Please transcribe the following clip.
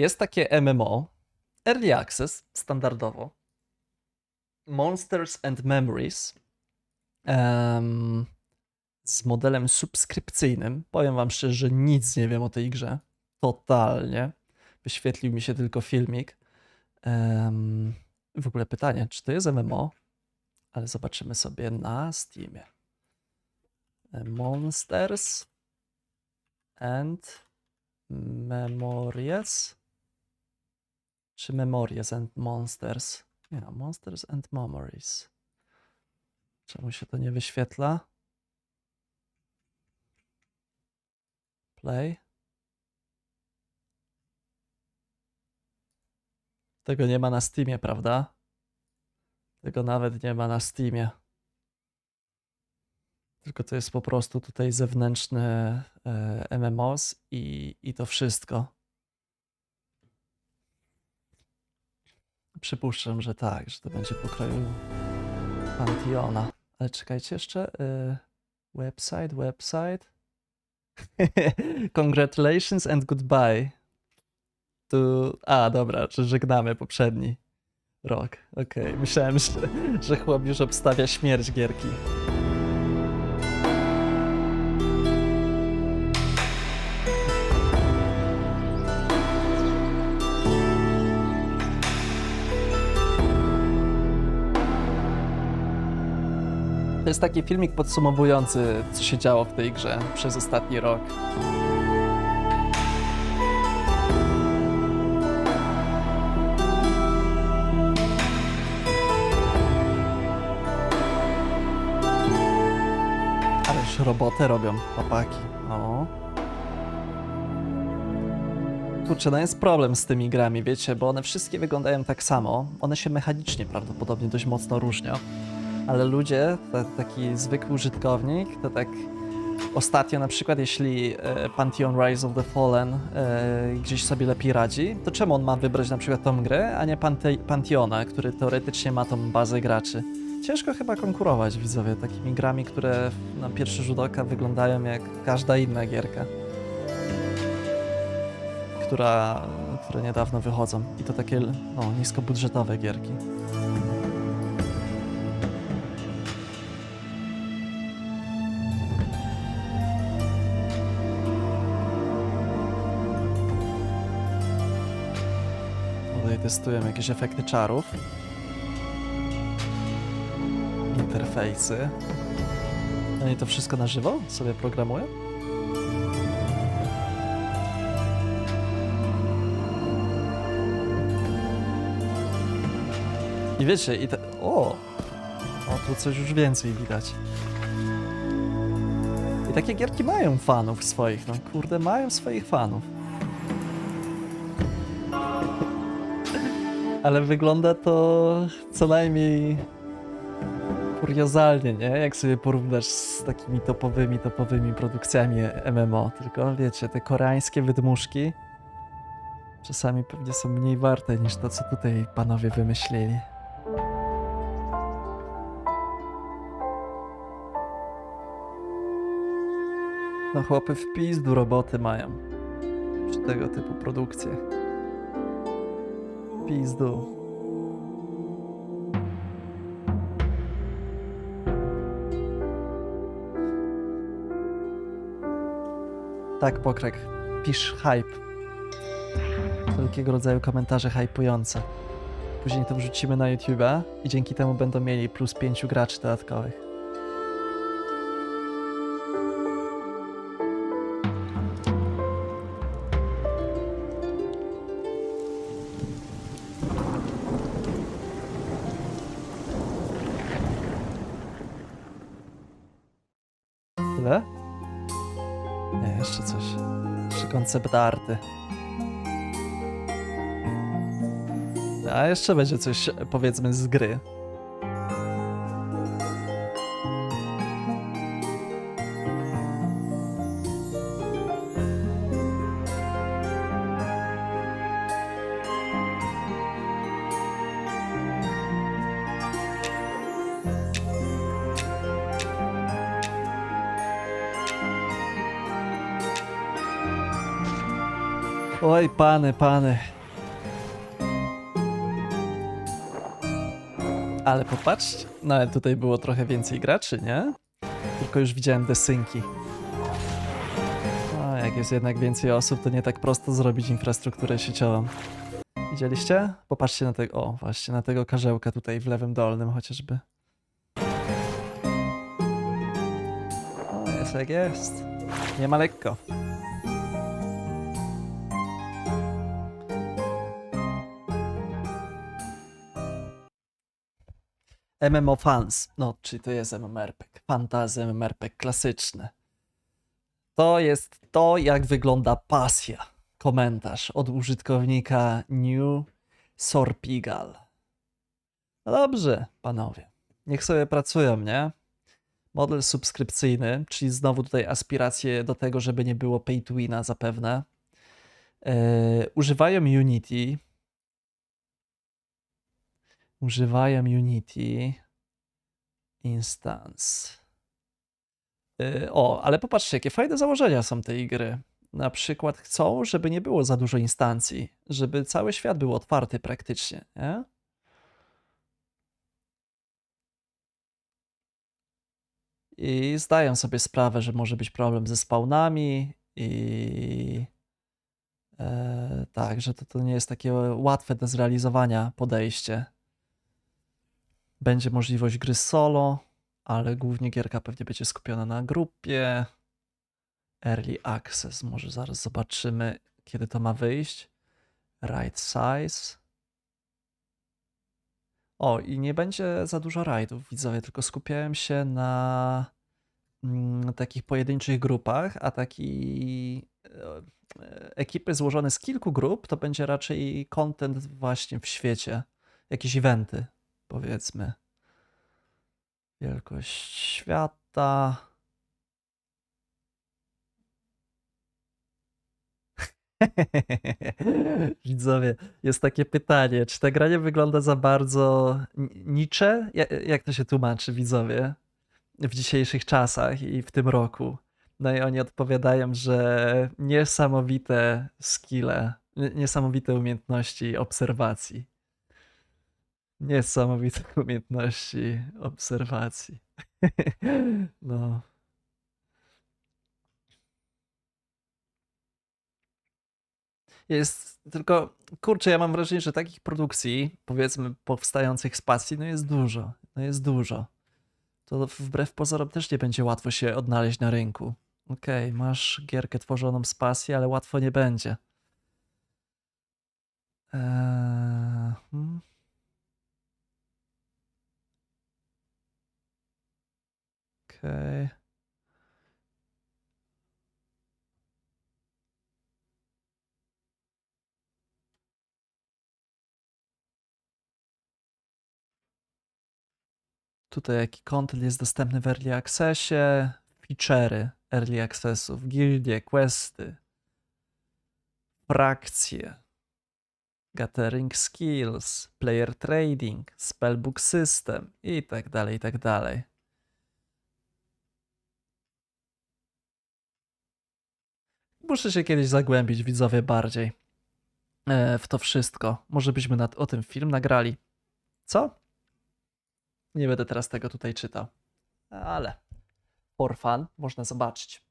Jest takie MMO, Early Access, standardowo. Monsters and Memories. em, z modelem subskrypcyjnym. Powiem wam szczerze, że nic nie wiem o tej grze. Totalnie. Wyświetlił mi się tylko filmik. Em, w ogóle pytanie, czy to jest MMO? Ale zobaczymy sobie na Steamie. Monsters and Memories? Czy Memories and Monsters? Nie, no, Monsters and Memories. Czemu się to nie wyświetla? Play. Tego nie ma na Steamie, prawda? Tego nawet nie ma na Steamie. Tylko to jest po prostu tutaj zewnętrzny e, MMOs i, i to wszystko. Przypuszczam, że tak, że to będzie pokroju Pantheona. Ale czekajcie jeszcze. e, website, website. Congratulations and goodbye. Tu. A, dobra, czy żegnamy poprzedni rok. Okej, myślałem, że, że chłop już obstawia śmierć gierki. Jest taki filmik podsumowujący, co się działo w tej grze przez ostatni rok. Ale już robotę robią chłopaki. O. Kurczę, no jest problem z tymi grami, wiecie, bo one wszystkie wyglądają tak samo. One się mechanicznie prawdopodobnie dość mocno różnią. Ale ludzie, ta, taki zwykły użytkownik, to tak ostatnio na przykład, jeśli e, Pantheon Rise of the Fallen e, gdzieś sobie lepiej radzi, to czemu on ma wybrać na przykład tą grę, a nie Pante Pantheona, który teoretycznie ma tą bazę graczy? Ciężko chyba konkurować, widzowie, takimi grami, które na pierwszy rzut oka wyglądają jak każda inna gierka, która, które niedawno wychodzą. I to takie no, niskobudżetowe gierki. Testujemy jakieś efekty czarów. Interfejsy. Oni to wszystko na żywo sobie programują? I wiecie, i te... O! O, tu coś już więcej widać. I takie gierki mają fanów swoich, no kurde, mają swoich fanów. Ale wygląda to co najmniej kuriozalnie, nie? Jak sobie porównasz z takimi topowymi, topowymi produkcjami MMO. Tylko wiecie, te koreańskie wydmuszki czasami pewnie są mniej warte niż to, co tutaj panowie wymyślili. No chłopy w pizdu roboty mają przy tego typu produkcjach. Pizdu. Tak, Pokrek. Pisz hype. Wszelkiego rodzaju komentarze hypujące. Później to wrzucimy na YouTube'a i dzięki temu będą mieli plus pięciu graczy dodatkowych. Jeszcze koncept arty. A jeszcze będzie coś, powiedzmy, z gry. Oj, pany, pany. Ale popatrzcie, no ale tutaj było trochę więcej graczy, nie? Tylko już widziałem desynki. No, jak jest jednak więcej osób, to nie tak prosto zrobić infrastrukturę sieciową. Widzieliście? Popatrzcie na tego, o właśnie, na tego karzełka tutaj w lewym dolnym chociażby. O, jest jak jest. Nie ma lekko. MMO Fans. No, czyli to jest MMORPG. Fantazy MMORPG klasyczne. To jest to, jak wygląda pasja. Komentarz od użytkownika New Sorpigal. No dobrze, panowie. Niech sobie pracują, nie? Model subskrypcyjny, czyli znowu tutaj aspiracje do tego, żeby nie było pay to zapewne. Yy, używają Unity, używają Unity Instance. Yy, o, ale popatrzcie, jakie fajne założenia są tej gry. Na przykład chcą, żeby nie było za dużo instancji, żeby cały świat był otwarty praktycznie, nie? I zdają sobie sprawę, że może być problem ze spawnami i e, tak, że to, to nie jest takie łatwe do zrealizowania podejście. Będzie możliwość gry solo, ale głównie gierka pewnie będzie skupiona na grupie. Early Access, może zaraz zobaczymy, kiedy to ma wyjść. Right size. O, i nie będzie za dużo rajdów, widzowie, tylko skupiałem się na mm, takich pojedynczych grupach, a taki e, e, ekipy złożone z kilku grup to będzie raczej content właśnie w świecie. Jakieś eventy, powiedzmy. Wielkość świata. Widzowie, jest takie pytanie, czy ta gra nie wygląda za bardzo ni- nicze? Ja- Jak to się tłumaczy, widzowie, w dzisiejszych czasach i w tym roku? No i oni odpowiadają, że niesamowite skille, nie- niesamowite umiejętności obserwacji. Niesamowite umiejętności obserwacji. No. Jest tylko, kurczę, ja mam wrażenie, że takich produkcji, powiedzmy, powstających z pasji, no jest dużo. No jest dużo. To wbrew pozorom też nie będzie łatwo się odnaleźć na rynku. Okej, masz gierkę tworzoną z pasji, ale łatwo nie będzie. Eee, hmm. Okej. Tutaj jaki content jest dostępny w Early Accessie, feature'y Early Accessów, gildie, questy, frakcje, gathering skills, player trading, spellbook system i tak dalej, i tak dalej. Muszę się kiedyś zagłębić, widzowie, bardziej e, w to wszystko. Może byśmy nad, o tym film nagrali. Co? Nie będę teraz tego tutaj czytał. Ale for fun można zobaczyć.